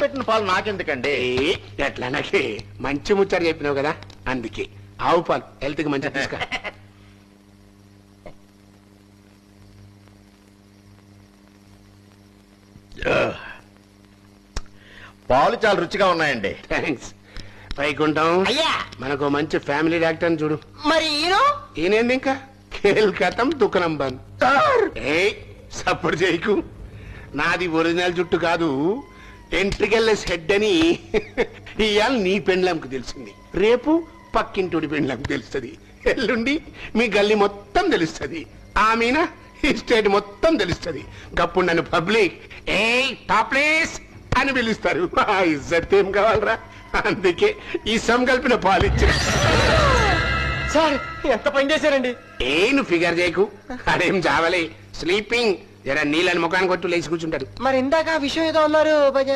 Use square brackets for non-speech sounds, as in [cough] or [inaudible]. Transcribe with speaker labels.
Speaker 1: పెట్టిన పాలు నాకెందుకండి?
Speaker 2: ఏ, ఎట్లా నాకే మంచి ముచ్చారు చెప్పినావు కదా అందుకే. ఆవు పాలు హెల్త్కి మంచి తీసుకా
Speaker 1: పాలు చాలా రుచిగా ఉన్నాయండి.
Speaker 2: థ్యాంక్స్ వైకుంఠం
Speaker 3: అయ్యా!
Speaker 2: మనకు మంచి ఫ్యామిలీ డాక్టర్ చూడు.
Speaker 3: మరి ఈయన?
Speaker 2: ఈయనేంది ఇంకా? కేల్కతం దుకాణం బంద్ ఏ సపోర్ట్ చేయకు. నాది ఒరిజినల్ జుట్టు కాదు. ఎంట్రికెళ్ళస్ హెడ్ అని [laughs] ఇవాళ నీ పెండ్లంకు తెలిసింది. రేపు పక్కింటుడి పెండ్లంకు తెలుస్తుంది. ఎల్లుండి మీ గల్లి మొత్తం తెలుస్తుంది. ఆమెన? ఈ స్టేట్ మొత్తం తెలుస్తుంది. గప్పుడు నన్ను పబ్లిక్ ఏ టాప్లేస్ అని పిలుస్తారు. ఇజ్జత్ ఏం కావాలరా? అందుకే ఈ కలిపిన పాలిచ్చు
Speaker 3: సార్ ఎంత పని చేశారండి?
Speaker 2: ఏను ఫిగర్ చేయకు. అదేం చావలే. స్లీపింగ్. జర నీళ్ళని ముఖానికి కొట్టు లేచి కూర్చుంటాడు.
Speaker 3: మరి ఇందాక ఆ విషయం ఏదో అన్నారు భజ